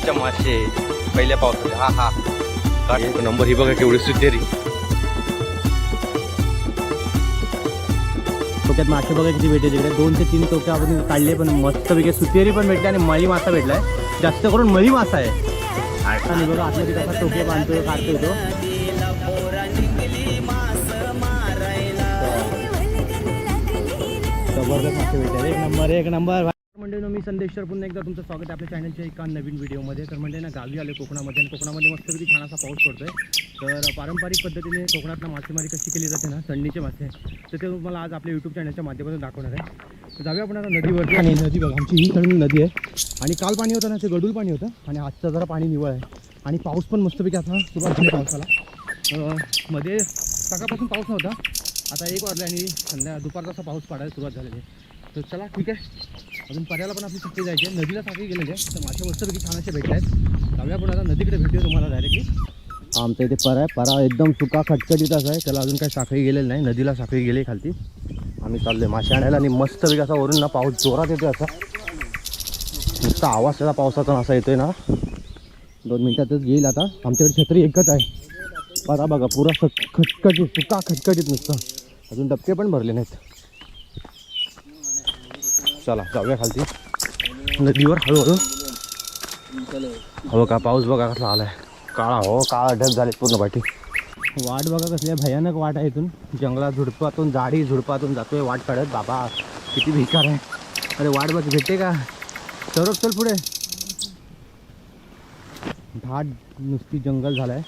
मातीच्या मासे पहिल्या पावसाचे हा हा. नंबर. ही बघा केवढी सुटेरी टोक्यात मासे बघा किती भेटले तिकडे. दोन ते तीन टोके आपण काढले पण मस्तपैकी सुतेरी पण भेटले आणि मळी मासा भेटलाय जास्त करून मळी मासा आहे. आणि बघा आपल्या तिथे असा टोके बांधतो काढतो तो. जबरदस्त मासे भेटले. एक नंबर एक नंबर. मी संदेश तर पुन्हा एकदा तुमचं स्वागत आहे आपल्या चॅनलच्या एका नवीन व्हिडिओमध्ये. तर म्हणजे ना गावी आले कोकणामध्ये आणि कोकणामध्ये मस्तपैकी छान असा पाऊस पडतोय. तर पारंपरिक पद्धतीने कोकणातनं मासेमारी कशी केली जाते ना थंडीचे मासे तर ते तुम्हाला आज आपल्या यूट्यूब चॅनलच्या माध्यमातून दाखवणार आहे. तर जाऊया आपण आता नदीवरती. आणि नदी बघा आमची ही थंड नदी आहे. आणि काल पाणी होतं ना ते गडूळ पाणी होतं. आणि आजचं जरा पाणी निवळ आहे. आणि पाऊस पण मस्तपैकी आता सुरुवात झाली पावसाला. मध्ये सकाळपासून पाऊस नव्हता. आता एक वाजला आणि संध्या दुपारचा असा पाऊस पडायला सुरुवात झालेली आहे. तर चला ठीक आहे. अजून पर्याला पण आपली सुट्टी जायची आहे. नदीला साखळी गेलेली आहे. तर माझ्या मस्तपैकी छान असे भेटले आहेत. जाऊया पण आता. नदीकडे भेटूया तुम्हाला डायरेक्टली आमच्या इथे परा आहे. परा एकदम सुका खटखटीतच आहे. त्याला अजून काही साखळी गेलेली नाही. नदीला साखळी गेली खालती. आम्ही चाललोय मासे आणायला आणि मस्त वेग असा वरून ना पाऊस जोरात येतोय असा. नुसता आवाज त्याचा पावसाचा असा येतोय ना. दोन मिनिटातच येईल आता. आमच्याकडे छत्री एकच आहे. परा बघा पुरा स खटखटीत सुका खटखटीत नुसतं. अजून डबके पण भरले नाहीत. चला जाऊया खालती नदीवर हळूहळू हो का पाऊस बघा कसला आलाय काळा हो काळा ढग झाले पूर्ण पाठी वाट बघा कसली आहे, भयानक वाट आहे इथून. जंगलात झुडपातून झाडी झुडपातून जातोय वाट काढत. बाबा किती भिकार आहे. अरे वाट बघ भेटते का? सरक चल पुढे. घाट नुसती जंगल झालाय.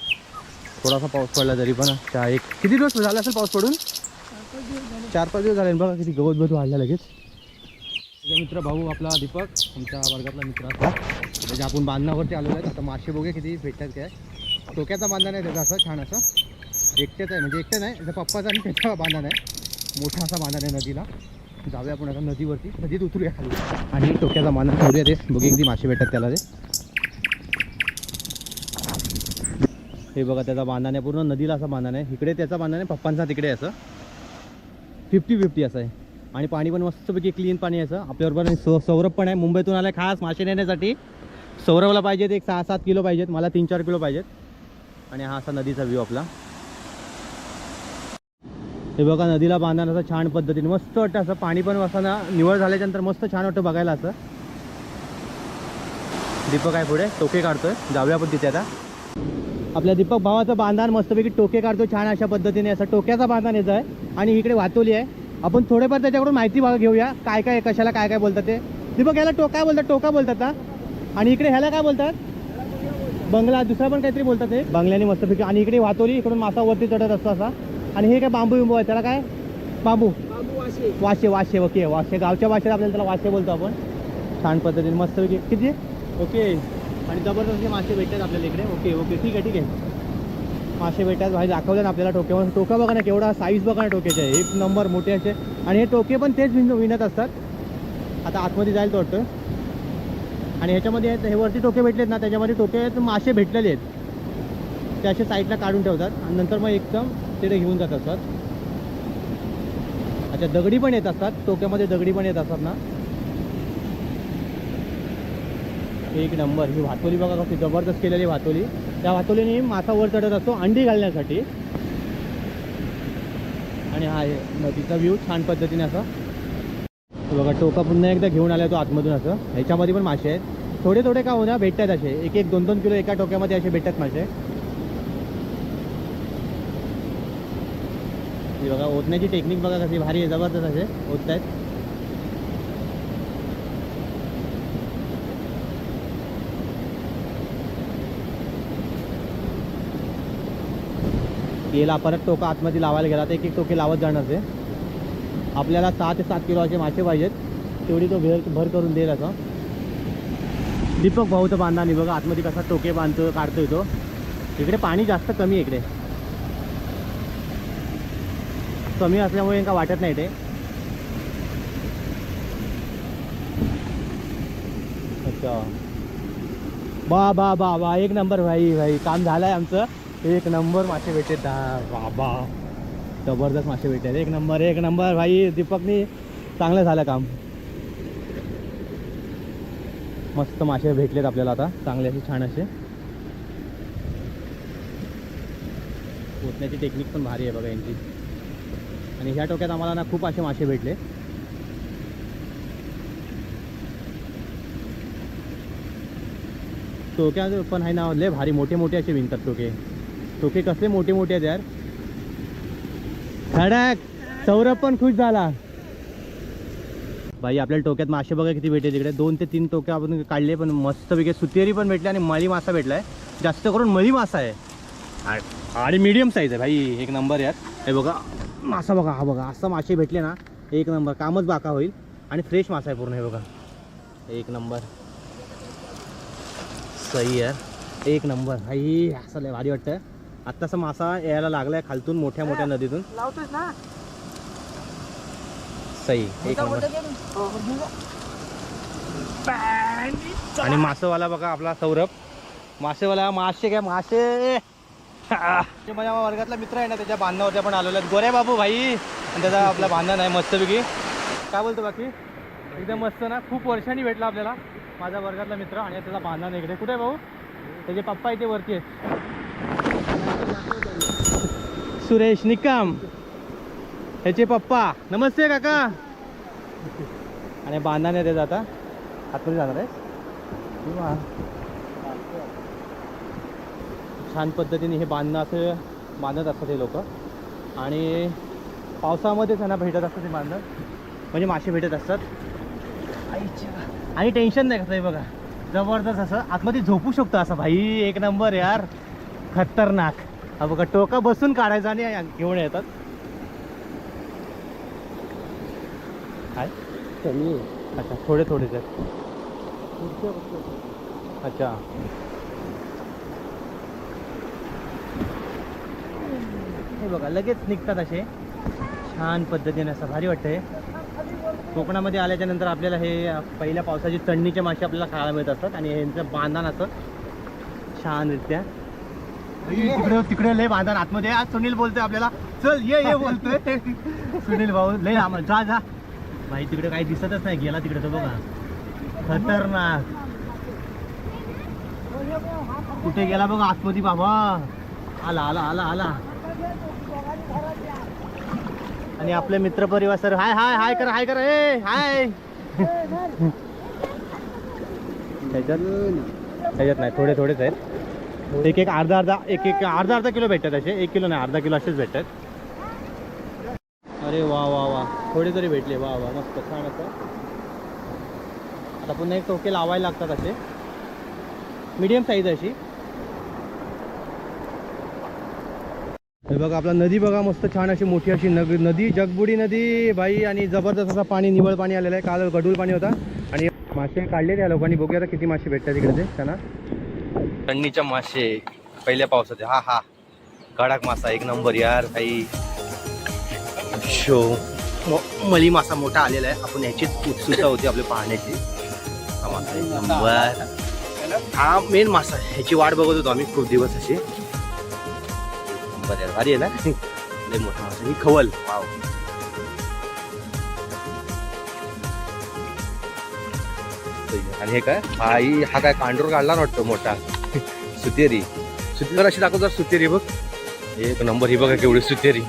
थोडासा पाऊस पडला तरी पण त्या एक किती दिवस झाला असेल पाऊस पडून? चार पाच दिवस झाले. बघा किती गवत बधू वाढला लगेच. तुझा मित्र भाऊ आपला दीपक आमच्या वर्गातला मित्र असा म्हणजे आपण बांधण्यावरती आलेलो आहे आता मासे बोगे किती भेटतात काय? टोक्याचा बांधा नाही त्याचा असं छान असं. एकट्याच आहे म्हणजे एकटं नाही त्याचा पप्पाचा आणि त्याचा बांधा आहे मोठा असा बांधण आहे नदीला. जाऊया आपण आता नदीवरती. नदीत उतरूया खाली. आणि टोक्याचा बांधण ठेवूया ते. बघे किती मासे भेटतात त्याला ते. हे बघा त्याचा बांधा नाही पूर्ण नदीला असा बांधण आहे इकडे त्याचा बांधा नाही पप्पांचा तिकडे असं. फिफ्टी फिफ्टी असं आहे. आणि पाणी पण मस्तपैकी क्लीन पाणी आहे असं. आपल्याबरोबर सौ सौरभ पण आहे. मुंबईतून आलाय खास मासे नेण्यासाठी. सौरभला पाहिजेत एक सहा सात किलो पाहिजेत. मला तीन चार किलो पाहिजेत. आणि हा असा नदीचा व्ह्यू आपला. हे बघा नदीला बांधणार असं छान पद्धतीने. मस्त वाटतं असं. पाणी पण असं ना निवळ झाल्याच्यानंतर मस्त छान वाटतं बघायला असं. दीपक आहे पुढे. टोके काढतोय. जाऊया पण तिथे आता. आपल्या दीपक भावाचं बांधण मस्तपैकी टोके काढतो छान अशा पद्धतीने. असं टोक्याचा बांधण येत आहे आणि इकडे वातोली आहे. आपण थोडेफार त्याच्याकडून माहिती बघा घेऊया. काय काय कशाला काय काय बोलतात ते. दीपक याला टोका बोलतात? टोका बोलतात ना आणि इकडे ह्याला काय बोलतात? बंगला दुसरा पण काहीतरी बोलतात ते. बंगल्याने मस्तपैकी आणि इकडे वातोली इकडून मासा वरती चढत असतो असा. आणि हे काय बांबू बिंबू आहे त्याला काय? बांबू. वाशे. वाशे ओके. वाशे गावच्या भाषेत आपल्याला त्याला वाशे बोलतो आपण. छान पद्धतीने मस्तपैकी किती? ओके. आणि जबरदस्त मासे भेटतात आपल्याला इकडे. Okay okay. ठीक आहे ठीक आहे. मासे भेटतात. भाई दाखवलं ना आपल्याला टोक्यावर. टोका बघा ना केवढा साईज बघा ना टोक्याचे. एक नंबर मोठे असे. आणि हे टोके पण तेच विन विणत असतात. आता आतमध्ये जाईल तो वाटतं. आणि ह्याच्यामध्ये हे वरती टोके भेटलेत ना त्याच्यामध्ये टोके आहेत, मासे भेटलेले आहेत. ते असे साईडला काढून ठेवतात. आणि नंतर मग एकदम तिथे घेऊन जात असतात. अच्छा दगडी पण येत असतात. टोक्यामध्ये दगडी पण येत असतात ना. एक नंबर. ही भातोली बघा कशी जबरदस्त केलेली भातोली त्या भातोलीने मासा वर चढत असतो अंडी घालण्यासाठी. आणि हा आहे नदीचा व्ह्यू छान पद्धतीने असा. बघा टोका पुन्हा एकदा घेऊन आला तो आतमधून असं. ह्याच्यामध्ये पण मासे आहेत. थोडे थोडे का होणार भेटतात असे. एक एक दोन दोन किलो एका टोक्यामध्ये असे भेटतात मासे. बघा ओतण्याची टेक्निक बघा कशी भारी आहे जबरदस्त असे ओतत याला परत टोका आतमध्ये लावायला गेला तर एक एक टोके लावत जाणार ते. आपल्याला सहा ते सात किलो असे मासे पाहिजेत. तेवढी तो भर भर करून देईल असं दीपक भाऊ तर बांधा नाही. बघा आतमध्ये कसा टोके बांधतो काढतोय तो. इकडे पाणी जास्त कमी आहे इकडे. कमी असल्यामुळे का वाटत नाही ते. अच्छा. बा बा बा बा. एक नंबर भाई भाई. काम झालं आहे आमचं. एक नंबर मासे भेटले दहा बाबा. जबरदस्त मासे भेटले एक नंबर एक नंबर. भाई दीपकनी चांगलं झालं काम. मस्त मासे भेटलेत आपल्याला आता. चांगले असे छान असे. पोचण्याची टेक्निक पण भारी आहे बघा यांची. आणि ह्या टोक्यात आम्हाला ना खूप असे मासे भेटले. टोक्या पण आहे ना लय भारी. मोठे मोठे असे विणतात टोके. टोके कसले मोठे मोठे आहेत यार. खडक सौरभ पण खुश झाला. भाई आपल्याला टोक्यात मासे बघा किती भेटले तिकडे. दोन ते तीन टोके आपण काढले पण मस्त पैकी सुतेरी पण भेटले आणि मळी मासा भेटलाय. जास्त करून मळी मासा आहे. आणि- मिडियम मीडियम साईज आहे भाई एक नंबर यार. हे बघा मासा बघा हा बघा असं मासे भेटले ना एक नंबर कामच बाका होईल. आणि फ्रेश मासा आहे पूर्ण हे बघा. एक नंबर सही यार. एक नंबर भाई असं लय भारी वाटतं आत्ताचा मासा यायला लागलाय खालतून मोठ्या मोठ्या नदीतून. ना. सही एक नंबर. आणि मासेवाला बघा आपला सौरभ. मासेवाला मासे काय मासे. माझ्या वर्गातला मित्र आहे ना त्याच्या बांधणावरती आपण आलेलो आहेत. गोरे बाबू भाई. आणि त्याचा आपला बांधण आहे मस्तपैकी. काय बोलतो बाकी? एकदम मस्त ना. खूप वर्षांनी भेटला आपल्याला. माझा वर्गातला मित्र आणि त्याचा बांधण इकडे. कुठे आहे भाऊ? त्याचे पप्पा इथे वरती आहेत. सुरेश निकम ह्याचे पप्पा. नमस्ते काका. आणि बांधाने ते जाता आतमध्ये जाणार आहे किंवा छान पद्धतीने हे बांधणं असं बांधत असतात हे लोक. आणि पावसामध्येच त्यांना भेटत असतं ते बांधणं. म्हणजे मासे भेटत असतात. आणि टेन्शन नाही कसं बघा. जबरदस्त असं आतमध्ये झोपू शकतो असं. भाई एक नंबर यार. खतरनाक. हा बघा टोका बसून काढायचा आणि घेऊन येतात. काय अच्छा थोडे थोडेच आहेत अच्छा. हे बघा लगेच निघतात असे. छान पद्धतीने असं भारी वाटतंय. कोकणामध्ये आल्याच्यानंतर आपल्याला हे पहिल्या पावसाची चढणीचे मासे आपल्याला खायला मिळत असतात आणि यांचं बांधण असं छानरित्या तिकडे तिकडे लय बांधण आतमध्ये. आज सुनील बोलतोय आपल्याला. चल ये ये बोलतोय. सुनील भाऊ लय लांब. जा जा. भाई तिकडे काही दिसतच नाही. गेला तिकडे तो बघा. खतरनाक. कुठे गेला बघा आतमध्ये बाबा? आला आला आला आला. आणि आपले मित्र परिवार सर हाय हाय हाय कर हाय कर. ए हाय. त्याच्यात त्याच्यात नाही थोडे थोडेच आहेत. एक एक अर्धा अर्धा एक एक अर्धा अर्धा किलो भेटतात असे. एक किलो नाही अर्धा किलो असेच भेटतात. अरे वा वा वा. थोडे तरी भेटले. वा वा मस्त. छान असं. आता पुन्हा एक टोके लावायला लागतात असे. मीडियम साईज अशी. हे बघा आपला नदी बघा मस्त छान अशी मोठी अशी नग नदी जगबुडी नदी. बाई आणि जबरदस्त असा पाणी निवळ पाणी आलेलं आहे. काल गडूल पाणी होता. आणि मासे काढले त्या लोकांनी. बघूया आता किती मासे भेटतात तिकडे ते. त्यांना थंडीच्या मासे पहिल्या पावसाचे. हा हा. कडक मासा एक नंबर यार काही शो. मली मासा मोठा आलेला आहे. आपण ह्याचीच उत्सुकता होती आपल्या पाहण्याची. हा मासा एक नंबर. हा मेन मासा आहे. ह्याची वाट बघत होतो आम्ही खूप दिवस अशी. बरं भारी आहे ना? लय मोठा मासा. ही खवल. वाव. आणि हे काय? हा हा काय कांडूर काढला ना वाटतो मोठा. सुतेरी. सुतेरी अशी दाखव जर सुतेरी बघ. एक नंबर ही बघा केवढी सुतेरी.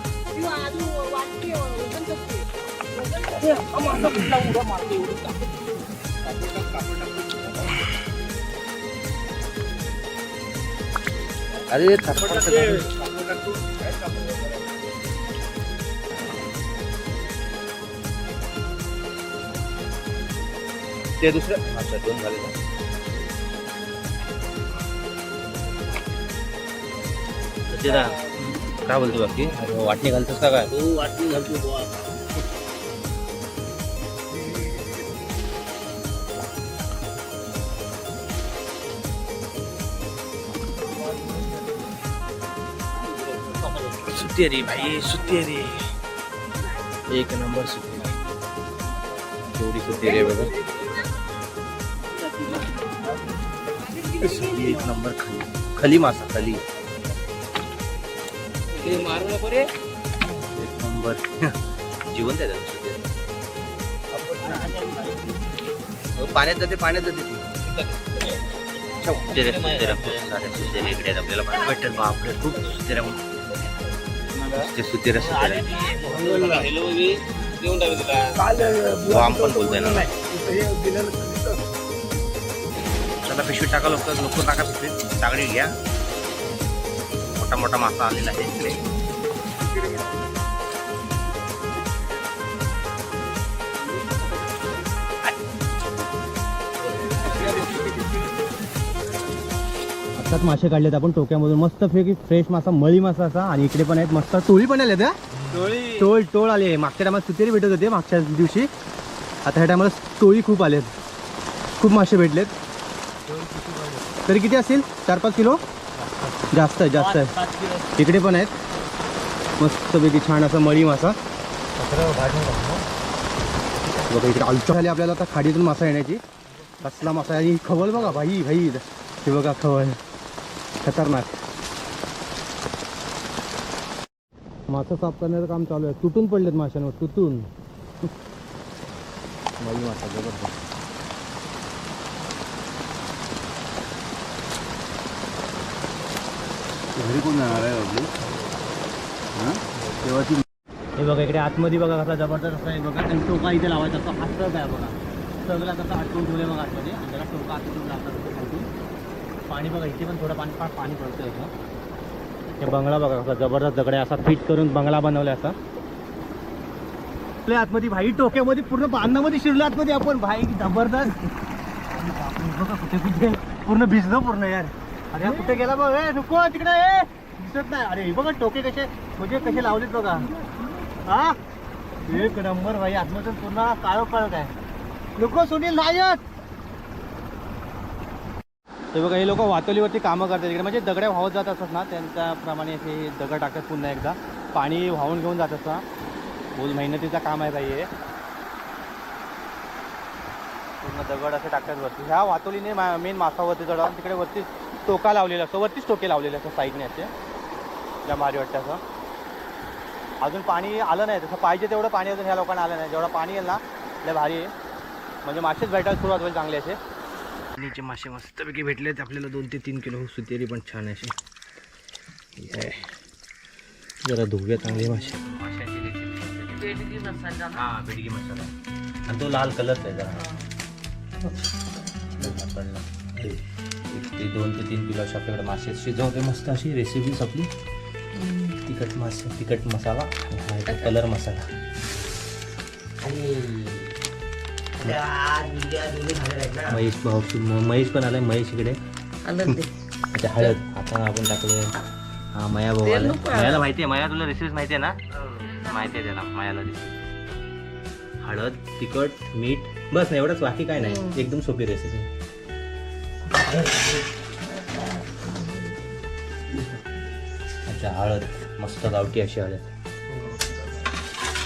अरे ते दुसरं अच्छा दोन झाले ना काय बोलतो बाकी? वाटणी घालतोस का काय? हो वाटणी घालतो सुतेरी भाई सुतेरी एक नंबर सुतेरी केवढी सुतेरी आहे बघा. सगळी एक नंबर खली. खली मासा खली. ते मारू नको रे नंबर. जिवंत आहे हो, पाण्यात जाते पाण्यात जाते ती. सुतेरे खूप इकडे आपल्याला. बापरे खूप ते सुतेरे सुतेरे. हो, वाम पण बोलतोय ना. चला पिशवी टाका लोक लोक टाका पिशवी. चांगली घ्या. मोठा मोठा मासा आलेला आहे इकडे. आत्ताच मासे काढलेत आपण टोक्यामधून. मस्त फेकी फ्रेश मासा मळी मासा असा. आणि इकडे पण आहेत मस्त टोळी पण आले टोळ. टोळ आले मागच्या टायमाला सुतेरी भेटत होते मागच्या दिवशी. आता ह्या टायमाला टोळी खूप आलेत खूप मासे भेटलेत. तरी किती असतील चार पाच किलो? जास्त आहे जास्त आहे. इकडे पण आहेत. मस्तपैकी छान असा मळी मासा. बघा इकडे आलच्या झाली आपल्याला आता खाडीतून मासा येण्याची. कसला मासा आहे. खवल बघा भाई भाई. हे बघा खवल. खतरनाक. मासा साफ करण्याचं काम चालू आहे. तुटून पडलेत माशांवर तुटून. मळी मासा जबरदस्त. घरी कोण जाणार आहे आपली तेव्हा ती हे बघा इकडे आतमध्ये बघा कसा जबरदस्त आहे बघा. आणि टोका इथे लावायचा असतो हातच आहे बघा. सगळं कसं अटकून ठेवले बघा आतमध्ये. आणि त्याला टोका आतून लागतात पाणी बघा इथे पण थोडं पाणी पा- पाणी पडतं इथं. हे बंगला बघा कसा जबरदस्त दगड असा फिट करून बंगला बनवला असा. आपल्या आतमध्ये भाई टोक्यामध्ये पूर्ण बांधण्यामध्ये शिरलो आतमध्ये आपण. भाई जबरदस्त. बघा कुठे कुठे पूर्ण भिजलो पूर्ण यार. अरे कुठे गेला बघ? ए, नको तिकडे ए. दिसत नाही. अरे हे बघा टोके कसे म्हणजे कसे लावलेत बघा. हा? एक नंबर भाई आतमधून पूर्ण काळो काळत आहे. नको सुनील नायक. ते बघा हे लोक वातोलीवरती कामं करतात. इकडे म्हणजे दगड्या वाहत जात असतात ना त्यांच्याप्रमाणे हे दगड टाकतात पुन्हा एकदा. पाणी वाहून घेऊन जात असतात. बोल मेहनतीचं काम आहे बाई हे. पूर्ण दगड असे टाकतात वरती. ह्या वातोलीने मेन मासावरती चढावून तिकडे वरती टोका लावलेला असतो वरतीच टोके लावलेले असतात साईडने असे. ज्या भारी वाटतं असं. अजून पाणी आलं नाही तसं पाहिजे तेवढं पाणी अजून ह्या लोकांना आलं नाही. जेवढं पाणी येईल ना लय भारी आहे. म्हणजे मासेच भेटायला सुरुवात होईल चांगले असे पाणीचे मासे मस्तपैकी भेटलेत आपल्याला दोन ते तीन किलो सुतेरी पण छान अशी. हे. जरा धुव्या चांगले मासे. हा बेडगी मसाला. आणि तो लाल कलरचा आहे जरा. ते दोन ते तीन किलो असे आपल्याकडे मासे शिजवते मस्त अशी रेसिपीज आपली तिखट मासे तिखट मसाला आणि हा आहे कलर मसाला महेश भाऊ महेश पण आलाय महेश इकडे. अच्छा हळद. आता आपण टाकले हा मया भाऊ आलाय. मयाला माहिती आहे मया तुला रेसिपी माहिती आहे ना? माहिती आहे त्याला मयाला हळद तिखट मीठ. बस ना एवढंच बाकी काय नाही. एकदम सोपी रेसिपी अच्छा हळद. मस्त गावठी अशी हळद.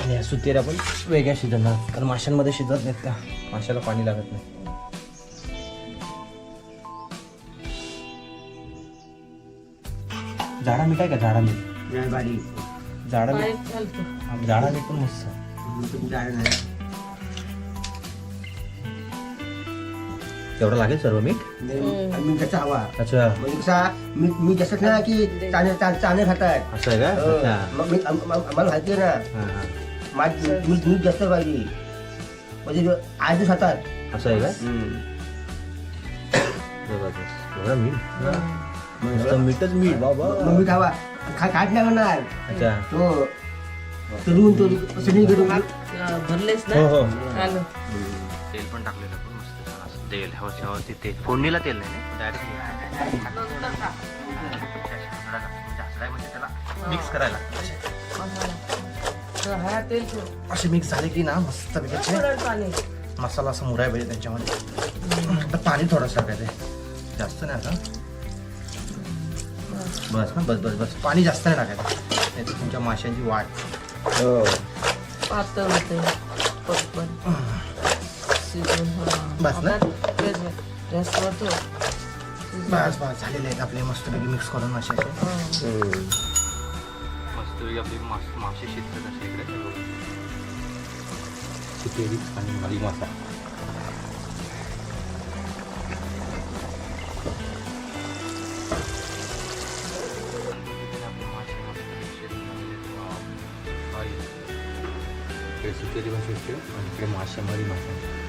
आणि या सुतेऱ्या पण वेगळ्या शिजवणार कारण माशांमध्ये शिजत नाहीत का? माशाला पाणी लागत नाही. झाडा मीठ आहे का? झाडा मीठ. झाडा मीठ? झाडा मीठ पण मस्त. एवढं लागेल सर्व मीठ? मी त्याचा हवा. अच्छा. म्हणजे कसा मी मी जसं ना की चांगले चांगले खातात. असं आहे का? हो. अच्छा. मग मी आम- आम- आम्हाला माहिती आहे ना हां हां. माझ मी मी जास्त पाहिजे. म्हणजे आज खातात. असं आहे का? जबरदस्त. एवढं मीठ? नुसतं मीठच मीठ बाबा. मग मी खावा खा खात नाही म्हणणार अच्छा. तो तरुण तो सनी करून भरलेस हो ना? हो आलं. तेल पण टाकलेलं. आपण मस्त छान असं तेल. तेल फोडणीला तेल नाही डायरेक्ट म्हणजे त्याला मिक्स करायला. हा तेल. असे मिक्स झाले की ना मस्त मसाला असा मुराय पाहिजे त्यांच्यामध्ये. आता पाणी थोडंसं टाकायचं जास्त नाही आता. बस ना बस बस बस. पाणी जास्त नाही टाकायचं. नाही तुमच्या माशांची वाट. पातळ होते शिजवून हां. बस बस बस. झालेले आपले मस्तपैकी मिक्स करून असे असे. हां. मस्त आपली मास- मासे शिजतात असे इकडे. खिचडी आणि मली मासा. इकडे सुकेरी भाषा असते आणि इकडे मासेमारी भाषा